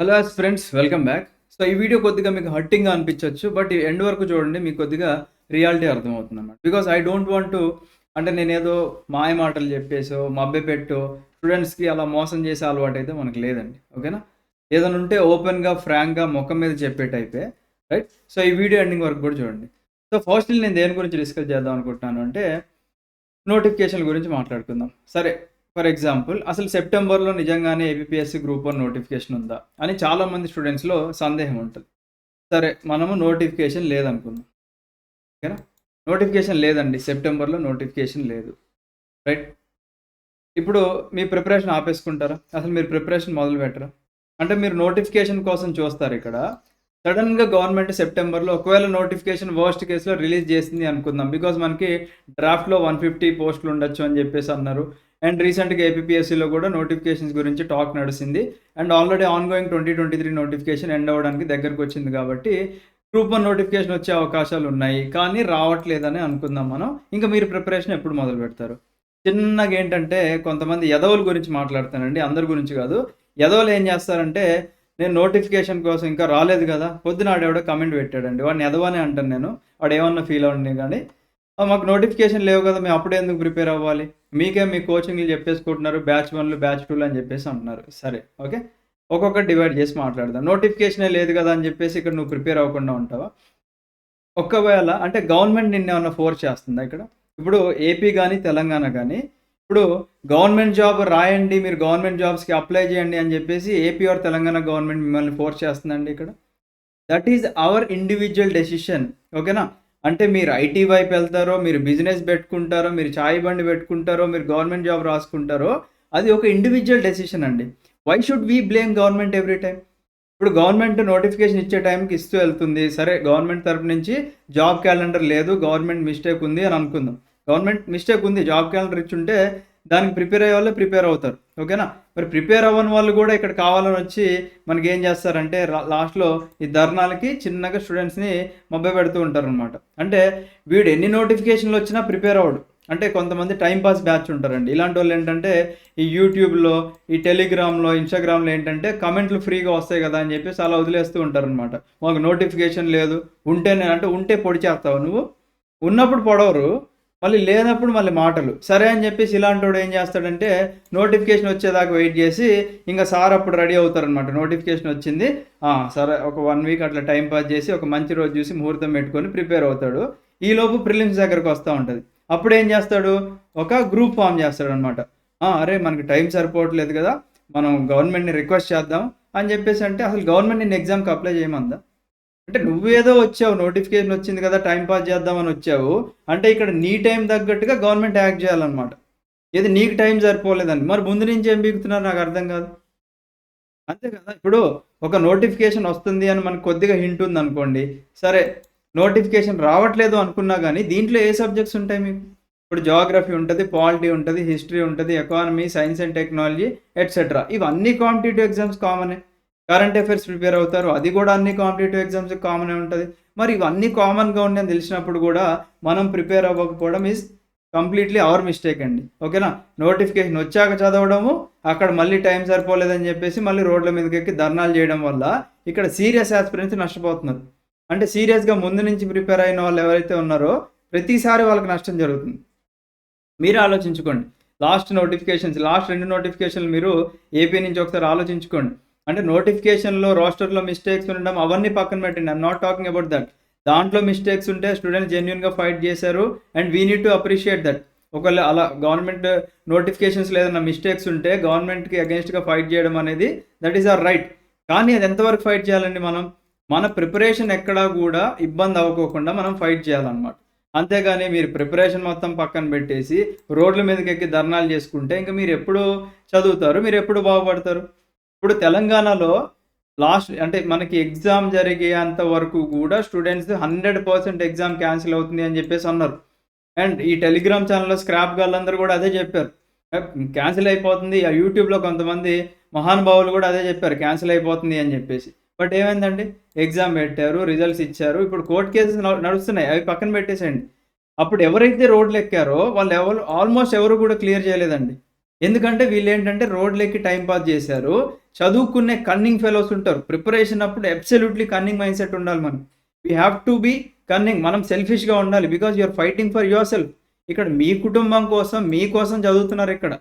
Hello friends welcome back so ఈ video కొద్దిగా మీకు హట్టింగ్గా అనిపించవచ్చు బట్ ఈ ఎండ్ వరకు చూడండి మీకు కొద్దిగా రియాలిటీ అర్థమవుతుంది అన్నమాట because I don't want to అంటే నేను ఏదో మాయ మాటలు చెప్పేసో మభ్య పెట్టో స్టూడెంట్స్కి అలా మోసం చేసే అలవాటు అయితే మనకు లేదండి. ఓకేనా ఏదైనా ఉంటే ఓపెన్గా ఫ్రాంక్గా ముఖం మీద చెప్పే టైపే రైట్ సో ఈ వీడియో ఎండింగ్ వరకు కూడా చూడండి. సో ఫస్ట్ నేను దేని గురించి డిస్కస్ చేద్దాం అనుకుంటున్నాను అంటే నోటిఫికేషన్ గురించి మాట్లాడుకుందాం. సరే ఫర్ ఎగ్జాంపుల్ అసలు సెప్టెంబర్లో నిజంగానే ఏపీఎస్సి గ్రూప్ వన్ నోటిఫికేషన్ ఉందా అని చాలామంది స్టూడెంట్స్లో సందేహం ఉంటుంది. సరే మనము నోటిఫికేషన్ లేదనుకుందాం. ఓకేనా? నోటిఫికేషన్ లేదండి సెప్టెంబర్లో నోటిఫికేషన్ లేదు. రైట్ ఇప్పుడు మీ ప్రిపరేషన్ ఆపేసుకుంటారా? అసలు మీరు ప్రిపరేషన్ మొదలు పెట్టరా అంటే మీరు నోటిఫికేషన్ కోసం చూస్తారు ఇక్కడ. సడన్గా గవర్నమెంట్ సెప్టెంబర్లో ఒకవేళ నోటిఫికేషన్ వర్స్ట్ కేసులో రిలీజ్ చేసింది అనుకుందాం. బికాజ్ మనకి డ్రాఫ్ట్లో వన్ ఫిఫ్టీ పోస్టులు ఉండొచ్చు అని చెప్పేసి అన్నారు. అండ్ రీసెంట్గా ఏపీఎస్సీలో కూడా నోటిఫికేషన్స్ గురించి టాక్ నడిచింది and already ongoing twenty twenty three notification end అవ్వడానికి దగ్గరకు వచ్చింది కాబట్టి గ్రూప్ వన్ నోటిఫికేషన్ వచ్చే అవకాశాలు ఉన్నాయి. కానీ రావట్లేదని అనుకుందాం మనం. ఇంకా మీరు ప్రిపరేషన్ ఎప్పుడు మొదలు పెడతారు? చిన్నగా ఏంటంటే కొంతమంది యదవుల గురించి మాట్లాడతానండి అందరి గురించి కాదు. యదవులు ఏం చేస్తారంటే నేను నోటిఫికేషన్ కోసం ఇంకా రాలేదు కదా. పొద్దున ఆడేవాడో కమెంట్ పెట్టాడండి. వాడిని ఎదవనే అంటాను నేను. వాడు ఏమన్నా ఫీల్ అవ్వండి కానీ మాకు నోటిఫికేషన్ లేవు కదా మేము అప్పుడే ఎందుకు ప్రిపేర్ అవ్వాలి? మీకే మీ కోచింగ్లు చెప్పేసుకుంటున్నారు బ్యాచ్ వన్లు బ్యాచ్ టూలు అని చెప్పేసి అంటున్నారు. సరే ఓకే? ఒక్కొక్కటి డివైడ్ చేసి మాట్లాడదాం. నోటిఫికేషనే లేదు కదా అని చెప్పేసి ఇక్కడ నువ్వు ప్రిపేర్ అవ్వకుండా ఉంటావా? ఒకవేళ అంటే గవర్నమెంట్ నిన్నేమన్నా ఫోర్స్ చేస్తుందా ఇక్కడ? ఇప్పుడు ఏపీ కానీ తెలంగాణ కానీ ఇప్పుడు గవర్నమెంట్ జాబ్ రాయండి మీరు గవర్నమెంట్ జాబ్స్కి అప్లై చేయండి అని చెప్పేసి ఏపీ ఆర్ తెలంగాణ గవర్నమెంట్ మిమ్మల్ని ఫోర్స్ చేస్తుందండి ఇక్కడ. That is our individual decision ఓకేనా? అంటే మీరు ఐటీ వైపు వెళ్తారో మీరు బిజినెస్ పెట్టుకుంటారో మీరు చాయ్ బండి పెట్టుకుంటారో మీరు గవర్నమెంట్ జాబ్ రాసుకుంటారో అది ఒక ఇండివిజువల్ డెసిషన్ అండి. Why should we blame government every time ఇప్పుడు గవర్నమెంట్ నోటిఫికేషన్ ఇచ్చే టైంకి ఇస్తూ వెళ్తుంది. సరే గవర్నమెంట్ తరపు నుంచి జాబ్ క్యాలెండర్ లేదు గవర్నమెంట్ మిస్టేక్ ఉంది అని అనుకుందాం. గవర్నమెంట్ మిస్టేక్ ఉంది జాబ్ క్యాలెండర్ ఇచ్చుంటే దానికి ప్రిపేర్ అయ్యే వాళ్ళే ప్రిపేర్ అవుతారు. ఓకేనా? మరి ప్రిపేర్ అవ్వని వాళ్ళు కూడా ఇక్కడ కావాలని వచ్చి మనకి ఏం చేస్తారంటే లాస్ట్లో ఈ ధర్నాలకి చిన్నగా స్టూడెంట్స్ని మభ్య పెడుతూ ఉంటారు అనమాట అంటే వీడు ఎన్ని నోటిఫికేషన్లు వచ్చినా ప్రిపేర్ అవ్వడు. అంటే కొంతమంది టైం పాస్ బ్యాచ్ ఉంటారండి. ఇలాంటి వాళ్ళు ఏంటంటే ఈ యూట్యూబ్లో ఈ టెలిగ్రామ్లో ఇన్స్టాగ్రామ్లో ఏంటంటే కమెంట్లు ఫ్రీగా వస్తాయి కదా అని చెప్పేసి అలా వదిలేస్తూ ఉంటారనమాట మాకు నోటిఫికేషన్ లేదు. ఉంటేనే అంటే ఉంటే పొడి చేస్తావు నువ్వు? ఉన్నప్పుడు పొడవరు. మళ్ళీ లేనప్పుడు మళ్ళీ మాటలు. సరే అని చెప్పేసి ఇలాంటివాడు ఏం చేస్తాడంటే నోటిఫికేషన్ వచ్చేదాకా వెయిట్ చేసి ఇంకా సార్ అప్పుడు రెడీ అవుతారనమాట నోటిఫికేషన్ వచ్చింది. సరే ఒక వన్ వీక్ అట్లా టైం పాస్ చేసి ఒక మంచి రోజు చూసి ముహూర్తం పెట్టుకొని ప్రిపేర్ అవుతాడు. ఈలోపు ప్రిలిమ్స్ దగ్గరకు వస్తూ ఉంటుంది. అప్పుడు ఏం చేస్తాడు? ఒక గ్రూప్ ఫామ్ చేస్తాడు అనమాట అరే మనకి టైం సరిపోవట్లేదు కదా మనం గవర్నమెంట్ని రిక్వెస్ట్ చేద్దాం అని చెప్పేసి అంటే అసలు గవర్నమెంట్ నేను ఎగ్జామ్కి అప్లై చేయమందా? అంటే నువ్వేదో వచ్చావు నోటిఫికేషన్ వచ్చింది కదా టైం పాస్ చేద్దామని వచ్చావు అంటే ఇక్కడ నీ టైం తగ్గట్టుగా గవర్నమెంట్ యాక్ట్ చేయాలన్నమాట. ఇది నీకు టైం సరిపోలేదని. మరి ముందు నుంచి ఏం బీగుతున్నారు నాకు అర్థం కాదు. అంతే కదా? ఇప్పుడు ఒక నోటిఫికేషన్ వస్తుంది అని మనకు కొద్దిగా హింట్ ఉంది అనుకోండి సరే నోటిఫికేషన్ రావట్లేదు అనుకున్నా కానీ దీంట్లో ఏ సబ్జెక్ట్స్ ఉంటాయి మీకు? ఇప్పుడు జోగ్రఫీ ఉంటుంది పాలిటీ ఉంటుంది హిస్టరీ ఉంటుంది economy science and technology etcetera ఇవన్నీ కాంపిటేటివ్ ఎగ్జామ్స్ కామనే కరెంట్ అఫైర్స్ ప్రిపేర్ అవుతారు. అది కూడా అన్ని కాంపిటేటివ్ ఎగ్జామ్స్ కామనే ఉంటుంది. మరి ఇవన్నీ కామన్గా ఉన్నాయని తెలిసినప్పుడు కూడా మనం ప్రిపేర్ అవ్వకపోవడం ఈజ్ కంప్లీట్లీ అవర్ మిస్టేక్ అండి. ఓకేనా? నోటిఫికేషన్ వచ్చాక చదవడము అక్కడ మళ్ళీ టైం సరిపోలేదని చెప్పేసి మళ్ళీ రోడ్ల మీదకి ఎక్కి ధర్నాలు చేయడం వల్ల ఇక్కడ సీరియస్ ఆస్పిరెంట్స్ నష్టపోతున్నారు. అంటే సీరియస్గా ముందు నుంచి ప్రిపేర్ అయిన వాళ్ళు ఎవరైతే ఉన్నారో ప్రతిసారి వాళ్ళకి నష్టం జరుగుతుంది. మీరు ఆలోచించుకోండి. లాస్ట్ నోటిఫికేషన్స్ లాస్ట్ రెండు నోటిఫికేషన్లు మీరు ఏపీ నుంచి ఒకసారి ఆలోచించుకోండి. అంటే నోటిఫికేషన్లో రోస్టర్లో మిస్టేక్స్ ఉండడం అవన్నీ పక్కన పెట్టండి. I'm not talking about that దాంట్లో మిస్టేక్స్ ఉంటే స్టూడెంట్స్ జెన్యున్గా ఫైట్ చేశారు and we need to appreciate that ఒకవేళ అలా గవర్నమెంట్ నోటిఫికేషన్స్లో ఏదైనా మిస్టేక్స్ ఉంటే గవర్నమెంట్కి అగేన్స్ట్గా ఫైట్ చేయడం అనేది దట్ ఈస్ ఆర్ రైట్ కానీ అది ఎంతవరకు ఫైట్ చేయాలండి మనం? మన ప్రిపరేషన్ ఎక్కడా కూడా ఇబ్బంది అవ్వకోకుండా మనం ఫైట్ చేయాలన్నమాట. అంతేగాని మీరు ప్రిపరేషన్ మొత్తం పక్కన పెట్టేసి రోడ్ల మీదకి ఎక్కి ధర్నాలు చేసుకుంటే ఇంకా మీరు ఎప్పుడు చదువుతారు మీరు ఎప్పుడు బాగుపడతారు? ఇప్పుడు తెలంగాణలో లాస్ట్ అంటే మనకి ఎగ్జామ్ జరిగేంత వరకు కూడా students hundred percent exam cancel అవుతుంది అని చెప్పేసి అన్నారు. అండ్ ఈ టెలిగ్రామ్ ఛానల్లో స్క్రాప్ వాళ్ళందరూ కూడా అదే చెప్పారు. క్యాన్సిల్ అయిపోతుంది. ఆ యూట్యూబ్లో కొంతమంది మహానుభావులు కూడా అదే చెప్పారు. క్యాన్సిల్ అయిపోతుంది అని చెప్పేసి. బట్ ఏమైందండి? ఎగ్జామ్ పెట్టారు రిజల్ట్స్ ఇచ్చారు. ఇప్పుడు కోర్ట్ కేసెస్ నడుస్తున్నాయి. అవి పక్కన పెట్టేసేయండి. అప్పుడు ఎవరైతే రోడ్లు ఎక్కారో వాళ్ళు ఎవరు ఆల్మోస్ట్ ఎవరు కూడా క్లియర్ చేయలేదండి. ఎందుకంటే వీళ్ళు ఏంటంటే రోడ్లు ఎక్కి టైం పాస్ చేశారు. చదువుకునే కన్నింగ్ ఫెలోస్ ఉంటారు. ప్రిపరేషన్ అప్పుడు అబ్సల్యూట్లీ కన్నింగ్ మైండ్ సెట్ ఉండాలి మనం. We have to be cunning మనం సెల్ఫిష్గా ఉండాలి. Because you're fighting for yourself ఇక్కడ మీ కుటుంబం కోసం మీకోసం చదువుతున్నారు ఇక్కడ.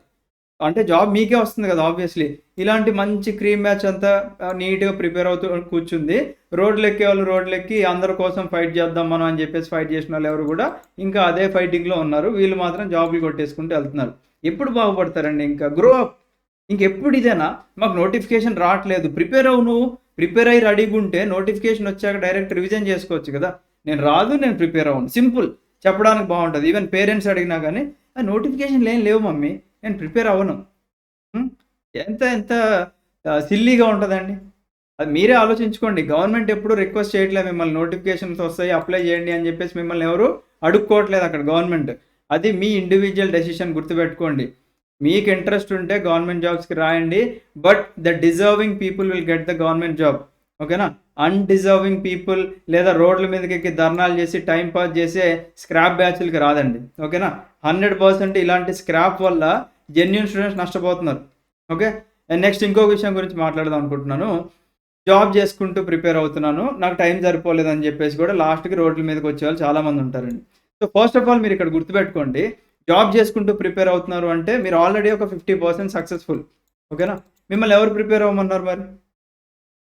అంటే జాబ్ మీకే వస్తుంది కదా ఆబ్వియస్లీ ఇలాంటి మంచి క్రీమ్ మ్యాచ్ అంతా నీట్గా ప్రిపేర్ అవుతూ కూర్చుంది. రోడ్లు ఎక్కే వాళ్ళు రోడ్లు ఎక్కి అందరి కోసం ఫైట్ చేద్దాం మనం అని చెప్పేసి ఫైట్ చేసిన వాళ్ళు ఎవరు కూడా ఇంకా అదే ఫైటింగ్లో ఉన్నారు. వీళ్ళు మాత్రం జాబ్లు కొట్టేసుకుంటూ వెళ్తున్నారు. ఎప్పుడు బాగుపడతారండి ఇంకా? గ్రో అప్ ఇంకెప్పుడు ఇదేనా? మాకు నోటిఫికేషన్ రావట్లేదు. ప్రిపేర్ అవ్వు నువ్వు. ప్రిపేర్ అయ్యి రెడీగా ఉంటే నోటిఫికేషన్ వచ్చాక డైరెక్ట్ రివిజన్ చేసుకోవచ్చు కదా. నేను రాదు నేను ప్రిపేర్ అవ్వను. సింపుల్ చెప్పడానికి బాగుంటుంది. ఈవెన్ పేరెంట్స్ అడిగినా కానీ ఆ నోటిఫికేషన్లు ఏం లేవు మమ్మీ. నేను ప్రిపేర్ అవ్వను. ఎంత ఎంత సిల్లీగా ఉంటుందండి. అది మీరే ఆలోచించుకోండి. గవర్నమెంట్ ఎప్పుడు రిక్వెస్ట్ చేయట్లేదు మిమ్మల్ని. నోటిఫికేషన్స్ వస్తాయి అప్లై చేయండి అని చెప్పేసి మిమ్మల్ని ఎవరు అడుక్కోవట్లేదు అక్కడ గవర్నమెంట్ అది మీ ఇండివిజువల్ డెసిషన్ గుర్తుపెట్టుకోండి. మీకు ఇంట్రెస్ట్ ఉంటే గవర్నమెంట్ జాబ్స్కి రాయండి but the deserving people will get the government job ఓకేనా అన్డిజర్వింగ్ పీపుల్ లేదా రోడ్ల మీదకి ఎక్కి ధర్నాలు చేసి టైం పాస్ చేసే స్క్రాప్ బ్యాచ్లకి రాదండి. ఓకేనా హండ్రెడ్ పర్సెంట్ ఇలాంటి స్క్రాప్ వల్ల జెన్యున్ స్టూడెంట్స్ నష్టపోతున్నారు. ఓకే నెక్స్ట్ ఇంకో విషయం గురించి మాట్లాడదాం అనుకుంటున్నాను. జాబ్ చేసుకుంటూ ప్రిపేర్ అవుతున్నాను. నాకు టైం సరిపోలేదని చెప్పేసి కూడా లాస్ట్కి రోడ్ల మీదకి వచ్చే వాళ్ళు చాలామంది ఉంటారండి. సో ఫస్ట్ ఆఫ్ ఆల్ మీరు ఇక్కడ గుర్తుపెట్టుకోండి. జాబ్ చేసుకుంటూ ప్రిపేర్ అవుతున్నారు అంటే మీరు ఆల్రెడీ ఒక ఫిఫ్టీ పర్సెంట్ సక్సెస్ఫుల్. ఓకేనా? మిమ్మల్ని ఎవరు ప్రిపేర్ అవ్వమన్నారు మరి?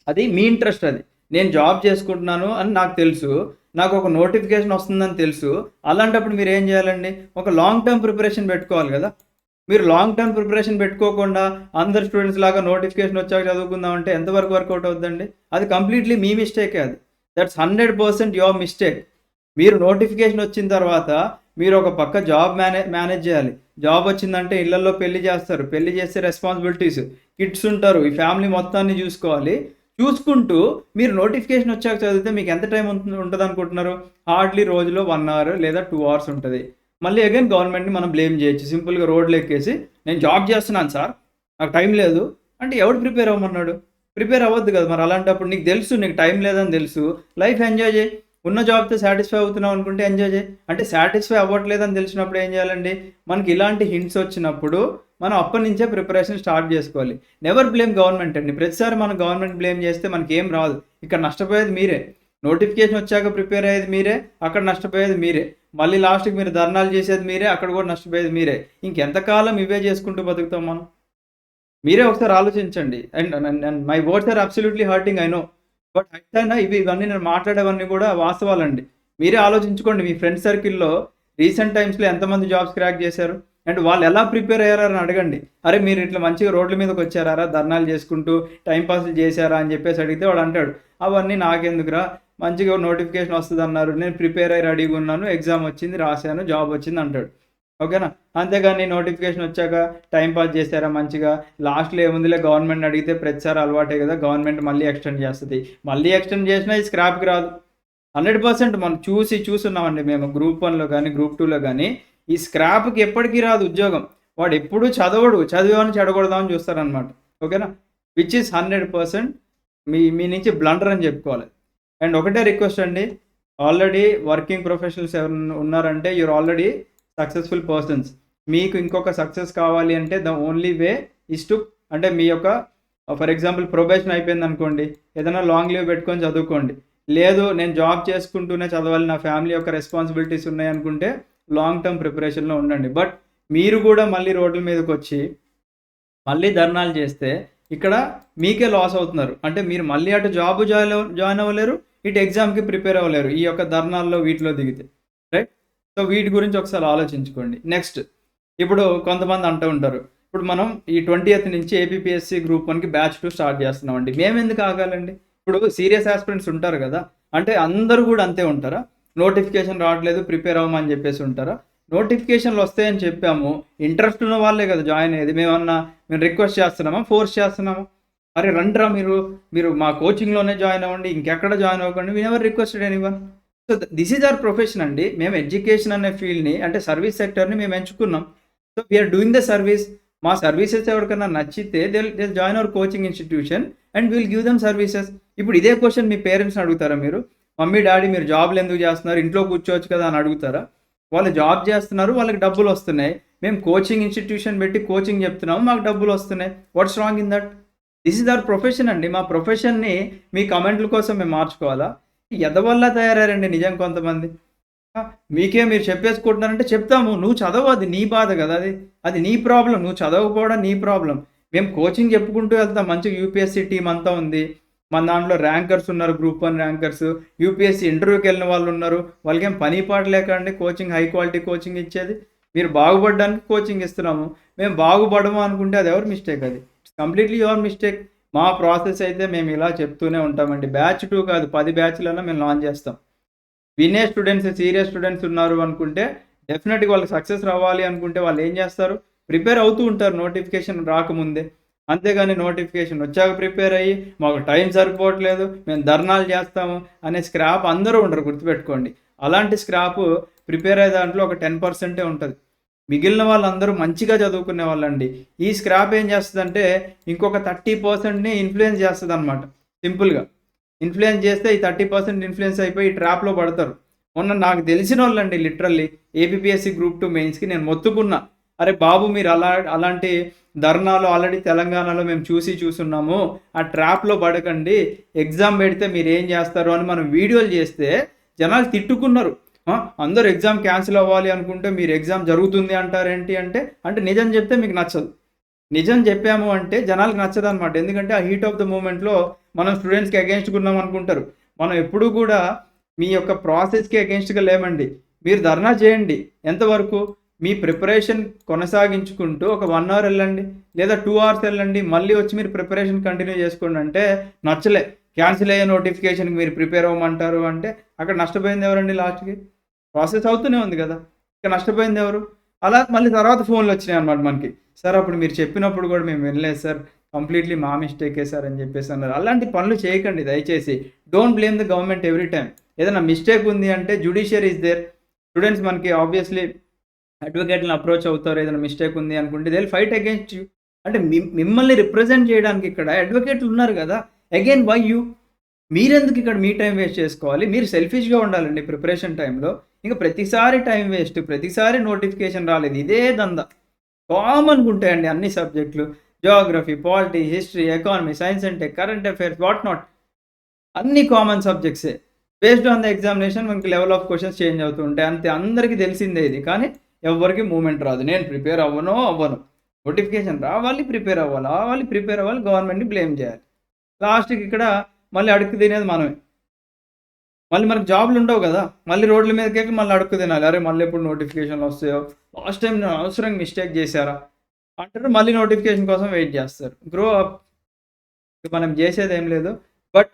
అది మీ ఇంట్రెస్ట్ అది. నేను జాబ్ చేసుకుంటున్నాను అని నాకు తెలుసు. నాకు ఒక నోటిఫికేషన్ వస్తుందని తెలుసు. అలాంటప్పుడు మీరు ఏం చేయాలండి? ఒక లాంగ్ టర్మ్ ప్రిపరేషన్ పెట్టుకోవాలి కదా. మీరు లాంగ్ టర్మ్ ప్రిపరేషన్ పెట్టుకోకుండా అందరు స్టూడెంట్స్ లాగా నోటిఫికేషన్ వచ్చాక చదువుకుందాం అంటే ఎంతవరకు వర్కౌట్ అవుతుందండి? అది కంప్లీట్లీ మీ మిస్టేకే అది. That's hundred percent your mistake మీరు నోటిఫికేషన్ వచ్చిన తర్వాత మీరు ఒక పక్క జాబ్ మేనే మేనేజ్ చేయాలి. జాబ్ వచ్చిందంటే ఇళ్ళలో పెళ్ళి చేస్తారు. పెళ్ళి చేస్తే రెస్పాన్సిబిలిటీస్. కిడ్స్ ఉంటారు. ఈ ఫ్యామిలీ మొత్తాన్ని చూసుకోవాలి. చూసుకుంటూ మీరు నోటిఫికేషన్ వచ్చాక చదివితే మీకు ఎంత టైం ఉంటుంది ఉంటుంది అనుకుంటున్నారు హార్డ్లీ రోజులో వన్ అవర్ లేదా టూ అవర్స్ ఉంటుంది. మళ్ళీ అగైన్ గవర్నమెంట్ని మనం బ్లేమ్ చేయొచ్చు. సింపుల్గా రోడ్లు ఎక్కేసి నేను జాబ్ చేస్తున్నాను సార్. నాకు టైం లేదు. అంటే ఎవడు ప్రిపేర్ అవ్వమన్నాడు? ప్రిపేర్ అవ్వద్దు కదా మరి. అలాంటప్పుడు నీకు తెలుసు నీకు టైం లేదని తెలుసు. లైఫ్ ఎంజాయ్ చేయి. ఉన్న జాబ్తో సాటిస్ఫై అవుతున్నావు అనుకుంటే ఎంజాయ్ చేయి అంటే సాటిస్ఫై అవ్వట్లేదని తెలిసినప్పుడు ఏం చేయాలండి మనకి ఇలాంటి హింట్స్ వచ్చినప్పుడు మనం అప్పటి నుంచే ప్రిపరేషన్ స్టార్ట్ చేసుకోవాలి నెవర్ బ్లేమ్ గవర్నమెంట్ అండి ప్రతిసారి మనం గవర్నమెంట్ బ్లేమ్ చేస్తే మనకి ఏం రాదు ఇక్కడ నష్టపోయేది మీరే నోటిఫికేషన్ వచ్చాక ప్రిపేర్ అయ్యేది మీరే అక్కడ నష్టపోయేది మీరే మళ్ళీ లాస్ట్కి మీరు ధర్నాలు చేసేది మీరే అక్కడ కూడా నష్టపోయేది మీరే ఇంకెంతకాలం ఇవే చేసుకుంటూ బతుకుతాం మనం మీరే ఒకసారి ఆలోచించండి and and my words are absolutely hurting I know but అయితే ఇవి ఇవన్నీ నేను మాట్లాడేవన్నీ కూడా వాస్తవాలండి. మీరే ఆలోచించుకోండి మీ ఫ్రెండ్ సర్కిల్లో రీసెంట్ టైమ్స్లో ఎంతమంది జాబ్స్ క్రాక్ చేశారు? అండ్ వాళ్ళు ఎలా ప్రిపేర్ అయ్యారని అడగండి. అరే మీరు ఇట్లా మంచిగా రోడ్ల మీదకి వచ్చారా ధర్నాలు చేసుకుంటూ టైంపాస్లు చేశారా అని చెప్పేసి అడిగితే వాడు అంటాడు అవన్నీ నాకెందుకురా? మంచిగా నోటిఫికేషన్ వస్తుంది అన్నారు నేను ప్రిపేర్ అయ్యి రెడీగా ఉన్నాను. ఎగ్జామ్ వచ్చింది రాశాను జాబ్ వచ్చింది అంటాడు. ఓకేనా? అంతేగాని నోటిఫికేషన్ వచ్చాక టైం పాస్ చేశారా మంచిగా? లాస్ట్లో ఏముందిలే గవర్నమెంట్ అడిగితే ప్రతిసారి అలవాటే కదా గవర్నమెంట్ మళ్ళీ ఎక్స్టెండ్ చేస్తుంది. మళ్ళీ ఎక్స్టెండ్ చేసినా ఈ స్క్రాప్కి రాదు. హండ్రెడ్ పర్సెంట్ మనం చూసి చూస్తున్నామండి మేము గ్రూప్ వన్లో కానీ గ్రూప్ టూలో కానీ. ఈ స్క్రాప్కి ఎప్పటికీ రాదు ఉద్యోగం. వాడు ఎప్పుడు చదవడు చదివాని చెడగొడదామని చూస్తారనమాట ఓకేనా? విచ్ ఈస్ హండ్రెడ్ పర్సెంట్ మీ మీ నుంచి బ్లండర్ అని చెప్పుకోవాలి. అండ్ ఒకటే రిక్వెస్ట్ అండి ఆల్రెడీ వర్కింగ్ ప్రొఫెషనల్స్ ఎవరు ఉన్నారంటే యూర్ ఆల్రెడీ సక్సెస్ఫుల్ పర్సన్స్ మీకు ఇంకొక సక్సెస్ కావాలి అంటే the only way is to అంటే మీ యొక్క ఫర్ ఎగ్జాంపుల్ ప్రొబేషన్ అయిపోయింది అనుకోండి. ఏదైనా లాంగ్ లీవ్ పెట్టుకొని చదువుకోండి. లేదు నేను జాబ్ చేసుకుంటూనే చదవాలి నా ఫ్యామిలీ యొక్క రెస్పాన్సిబిలిటీస్ ఉన్నాయి అనుకుంటే లాంగ్ టర్మ్ ప్రిపరేషన్లో ఉండండి. బట్ మీరు కూడా మళ్ళీ రోడ్ల మీదకి వచ్చి మళ్ళీ ధర్నాలు చేస్తే ఇక్కడ మీకే లాస్ అవుతున్నారు. అంటే మీరు మళ్ళీ అటు జాబ్ జాయిన్ జాయిన్ అవ్వలేరు ఇటు ఎగ్జామ్కి ప్రిపేర్ అవ్వలేరు ఈ యొక్క ధర్నాల్లో వీటిలో దిగితే. రైట్ సో వీటి గురించి ఒకసారి ఆలోచించుకోండి. నెక్స్ట్ ఇప్పుడు కొంతమంది అంటూ ఉంటారు. ఇప్పుడు మనం ఈ ట్వంటీ నుంచి ఏపీఎస్సి గ్రూప్ వన్కి బ్యాచ్ టూ స్టార్ట్ చేస్తున్నామండి. మేము ఎందుకు ఆగాలండి? ఇప్పుడు సీరియస్ ఆస్పిరెంట్స్ ఉంటారు కదా అంటే అందరూ కూడా అంతే ఉంటారా? నోటిఫికేషన్ రావట్లేదు ప్రిపేర్ అవ్వమని చెప్పేసి ఉంటారా? నోటిఫికేషన్లు వస్తాయని చెప్పాము. ఇంట్రెస్ట్ ఉన్న వాళ్ళే కదా జాయిన్ అయ్యేది. మేమన్నా మేము రిక్వెస్ట్ చేస్తున్నామా? ఫోర్స్ చేస్తున్నామా? అరే రండ్రా మీరు మీరు మా కోచింగ్లోనే జాయిన్ అవ్వండి. ఇంకెక్కడ జాయిన్ అవ్వకండి? వీ ఎవరు requested anyone so this is our profession అండి. మేము ఎడ్యుకేషన్ అనే ఫీల్డ్ని అంటే సర్వీస్ సెక్టర్ని మేము ఎంచుకున్నాం. So we're doing the service మా సర్వీసెస్ ఎవరికైనా నచ్చితే they they join our coaching institution and will give them services ఇప్పుడు ఇదే క్వశ్చన్ మీ పేరెంట్స్ని అడుగుతారా మీరు? మమ్మీ డాడీ మీరు జాబ్లు ఎందుకు చేస్తున్నారు? ఇంట్లో కూర్చోవచ్చు కదా అని అడుగుతారా? వాళ్ళు జాబ్ చేస్తున్నారు వాళ్ళకి డబ్బులు వస్తున్నాయి. మేము కోచింగ్ ఇన్స్టిట్యూషన్ పెట్టి కోచింగ్ చెప్తున్నాము మాకు డబ్బులు వస్తున్నాయి. What's wrong in that this is our profession అండి. మా ప్రొఫెషన్ని మీ కమెంట్ల కోసం మేము మార్చుకోవాలా? ఎదవల్ల తయారారండి నిజం కొంతమంది. మీకే మీరు చెప్పేసుకుంటున్నారంటే చెప్తాము. నువ్వు చదవు అది నీ బాధ కదా అది. అది నీ ప్రాబ్లం. నువ్వు చదవకపోవడం నీ ప్రాబ్లం. మేము కోచింగ్ చెప్పుకుంటూ వెళ్తాం. మంచిగా యూపీఎస్సీ టీం అంతా ఉంది. మన దాంట్లో ర్యాంకర్స్ ఉన్నారు గ్రూప్ వన్ ర్యాంకర్స్. యూపీఎస్సీ ఇంటర్వ్యూకి వెళ్ళిన వాళ్ళు ఉన్నారు. వాళ్ళకి ఏం పని పాట లేకండి కోచింగ్ హై క్వాలిటీ కోచింగ్ ఇచ్చేది. మీరు బాగుపడడానికి కోచింగ్ ఇస్తున్నాము. మేము బాగుపడము అనుకుంటే అది ఎవరి మిస్టేక్ అది. కంప్లీట్లీ యువర్ మిస్టేక్ మా ప్రాసెస్ అయితే మేము ఇలా చెప్తూనే ఉంటామండి. బ్యాచ్ టూ కాదు పది బ్యాచ్లలో మేము లాంచ్ చేస్తాం. వినే స్టూడెంట్స్ సీరియస్ స్టూడెంట్స్ ఉన్నారు అనుకుంటే డెఫినెట్గా వాళ్ళకి సక్సెస్ రావాలి అనుకుంటే వాళ్ళు ఏం చేస్తారు? ప్రిపేర్ అవుతూ ఉంటారు నోటిఫికేషన్ రాకముందే. అంతేగాని నోటిఫికేషన్ వచ్చాక ప్రిపేర్ అయ్యి మాకు టైం సరిపోవట్లేదు మేము ధర్నాలు చేస్తాము అనే స్క్రాప్ అందరూ ఉండరు గుర్తుపెట్టుకోండి. అలాంటి స్క్రాప్ ప్రిపేర్ అయ్యే దాంట్లో ఒక టెన్ పర్సెంటే ఉంటుంది. మిగిలిన వాళ్ళందరూ మంచిగా చదువుకునే వాళ్ళండి. ఈ స్క్రాప్ ఏం చేస్తుందంటే ఇంకొక థర్టీ పర్సెంట్ని ఇన్ఫ్లుయెన్స్ చేస్తుంది అనమాట సింపుల్గా ఇన్ఫ్లుయెన్స్ చేస్తే ఈ థర్టీ పర్సెంట్ ఇన్ఫ్లుయెన్స్ అయిపోయి ఈ ట్రాప్లో పడతారు. మొన్న నాకు తెలిసిన వాళ్ళండి లిటరల్లీ ఏపీఎస్సి గ్రూప్ టూ మెయిన్స్కి నేను మొత్తుకున్నా. అరే బాబు మీరు అలా అలాంటి ధర్నాలు ఆల్రెడీ తెలంగాణలో మేము చూసి చూస్తున్నాము. ఆ ట్రాప్లో పడకండి. ఎగ్జామ్ పెడితే మీరు ఏం చేస్తారు అని మనం వీడియోలు చేస్తే జనాలు తిట్టుకున్నారు. అందరూ ఎగ్జామ్ క్యాన్సిల్ అవ్వాలి అనుకుంటే మీరు ఎగ్జామ్ జరుగుతుంది అంటారేంటి అంటే అంటే నిజం చెప్తే మీకు నచ్చదు. నిజం చెప్పాము అంటే జనాలకు నచ్చదు అనమాట ఎందుకంటే ఆ హీట్ ఆఫ్ ద మూమెంట్లో మనం స్టూడెంట్స్కి అగేన్స్ట్గా ఉన్నాం అనుకుంటారు. మనం ఎప్పుడూ కూడా మీ యొక్క ప్రాసెస్కి అగేన్స్ట్గా లేమండి. మీరు ధర్నా చేయండి. ఎంతవరకు? మీ ప్రిపరేషన్ కొనసాగించుకుంటూ ఒక వన్ అవర్ వెళ్ళండి. లేదా టూ అవర్స్ వెళ్ళండి. మళ్ళీ వచ్చి మీరు ప్రిపరేషన్ కంటిన్యూ చేసుకోండి అంటే నచ్చలే. క్యాన్సిల్ అయ్యే నోటిఫికేషన్కి మీరు ప్రిపేర్ అవ్వమంటారు అంటే అక్కడ నష్టపోయింది ఎవరండి లాస్ట్కి? ప్రాసెస్ అవుతూనే ఉంది కదా. ఇక నష్టపోయింది ఎవరు? అలా మళ్ళీ తర్వాత ఫోన్లు వచ్చినాయి అనమాట మనకి. సార్ అప్పుడు మీరు చెప్పినప్పుడు కూడా మేము వినలేదు సార్. కంప్లీట్లీ మా మిస్టేకే సార్ అని చెప్పేసి అన్నారు. అలాంటి పనులు చేయకండి దయచేసి. Don't blame the government every time ఏదైనా మిస్టేక్ ఉంది అంటే జుడిషియర్ ఇస్ దేర్ స్టూడెంట్స్ మనకి ఆబ్వియస్లీ అడ్వకేట్లను అప్రోచ్ అవుతారు. ఏదైనా మిస్టేక్ ఉంది అనుకుంటే దే ఫైట్ అగేన్స్ట్ యూ అంటే మిమ్మల్ని రిప్రజెంట్ చేయడానికి ఇక్కడ అడ్వకేట్లు ఉన్నారు కదా. అగైన్ వై యూ మీరెందుకు ఇక్కడ మీ టైం వేస్ట్ చేసుకోవాలి? మీరు సెల్ఫిష్గా ఉండాలండి ప్రిపరేషన్ టైంలో ఇంకా ప్రతిసారి టైం వేస్ట్ ప్రతిసారి నోటిఫికేషన్ రాలేదు. ఇదే దందా. కామన్గా ఉంటాయండి అన్ని సబ్జెక్టులు. Geography polity history economy science and tech current affairs what not. అన్ని కామన్ సబ్జెక్ట్సే. బేస్డ్ ఆన్ ద ఎగ్జామినేషన్ మనకి లెవెల్ ఆఫ్ క్వశ్చన్స్ చేంజ్ అవుతూ ఉంటాయి. అంతే అందరికీ తెలిసిందే ఇది. కానీ ఎవరికి మూమెంట్ రాదు. నేను ప్రిపేర్ అవ్వను అవ్వను. నోటిఫికేషన్ రావాలి ప్రిపేర్ అవ్వాలి. రావాలి ప్రిపేర్ అవ్వాలి గవర్నమెంట్ని బ్లేమ్ చేయాలి. లాస్ట్కి ఇక్కడ మళ్ళీ అడుగు తినేది మనమే. మళ్ళీ మనకు జాబ్లు ఉండవు కదా. మళ్ళీ రోడ్ల మీదకి ఎక్కి మళ్ళీ అడుక్కు తినాలి. అరే మళ్ళీ ఎప్పుడు నోటిఫికేషన్లు వస్తాయో? లాస్ట్ టైం నేను అవసరంగా మిస్టేక్ చేశారా? అంటారు మళ్ళీ నోటిఫికేషన్ కోసం వెయిట్ చేస్తారు. గ్రో అప్ మనం చేసేది ఏం లేదు. బట్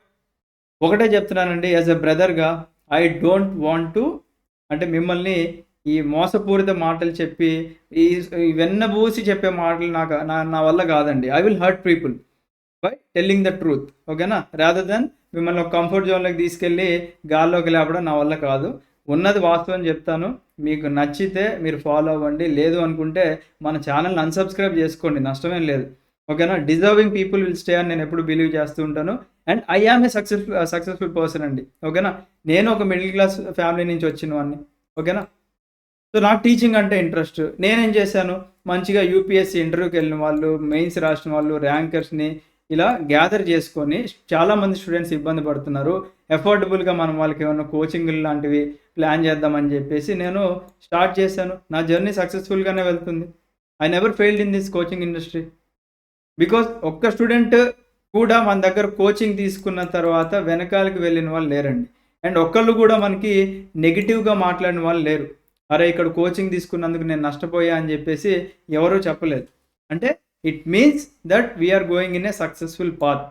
ఒకటే చెప్తున్నానండి యాజ్ ఎ బ్రదర్గా ఐ డోంట్ వాంట్ టు అంటే మిమ్మల్ని ఈ మోసపూరిత మాటలు చెప్పి ఈ ఈ వెన్నబూసి చెప్పే మాటలు నాకు నా నా వల్ల కాదండి. I will hurt people by telling the truth ఓకేనా రాదర్ దెన్ మిమ్మల్ని ఒక కంఫర్ట్ జోన్లోకి తీసుకెళ్ళి గాల్లోకి లేపడం నా వల్ల కాదు. ఉన్నది వాస్తవం చెప్తాను. మీకు నచ్చితే మీరు ఫాలో అవ్వండి. లేదు అనుకుంటే మన ఛానల్ని అన్సబ్స్క్రైబ్ చేసుకోండి. నష్టమేం లేదు. ఓకేనా డిజర్వింగ్ పీపుల్ విల్ స్టే అని నేను ఎప్పుడు బిలీవ్ చేస్తూ ఉంటాను. And I am a successful successful person అండి. ఓకేనా నేను ఒక మిడిల్ క్లాస్ ఫ్యామిలీ నుంచి వచ్చిన వాడిని. ఓకేనా సో నాకు టీచింగ్ అంటే ఇంట్రెస్ట్ నేనేం చేశాను? మంచిగా యూపీఎస్సీ ఇంటర్వ్యూకి వెళ్ళిన వాళ్ళు మెయిన్స్ రాసిన వాళ్ళు ర్యాంకర్స్ని ఇలా గ్యాదర్ చేసుకొని చాలామంది స్టూడెంట్స్ ఇబ్బంది పడుతున్నారు. ఎఫోర్డబుల్గా మనం వాళ్ళకి ఏమైనా కోచింగ్ లాంటివి ప్లాన్ చేద్దామని చెప్పేసి నేను స్టార్ట్ చేశాను. నా జర్నీ సక్సెస్ఫుల్గానే వెళ్తుంది. I never failed in this coaching industry because ఒక్క స్టూడెంట్ కూడా మన దగ్గర కోచింగ్ తీసుకున్న తర్వాత వెనకాలకి వెళ్ళిన వాళ్ళు లేరండి. అండ్ ఒక్కళ్ళు కూడా మనకి నెగిటివ్గా మాట్లాడిన వాళ్ళు లేరు. అరే ఇక్కడ కోచింగ్ తీసుకున్నందుకు నేను నష్టపోయా అని చెప్పేసి ఎవరూ చెప్పలేదు. అంటే it means that we're going in a successful path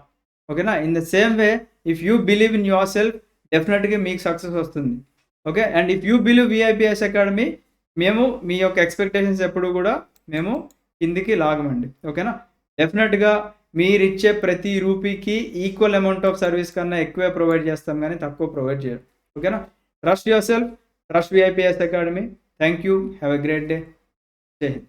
ఓకేనా in the same way if you believe in yourself డెఫినెట్గా మీకు సక్సెస్ వస్తుంది. Okay and if you believe VIPS academy మేము మీ యొక్క ఎక్స్పెక్టేషన్స్ ఎప్పుడు కూడా మేము కిందికి లాగమండి. ఓకేనా డెఫినెట్గా మీరు ఇచ్చే ప్రతి రూపీకి ఈక్వల్ అమౌంట్ ఆఫ్ సర్వీస్ కన్నా ఎక్కువే ప్రొవైడ్ చేస్తాం కానీ తక్కువ ప్రొవైడ్ చేయరు. ఓకేనా trust yourself trust VIPS academy thank you have a great day Jai Hind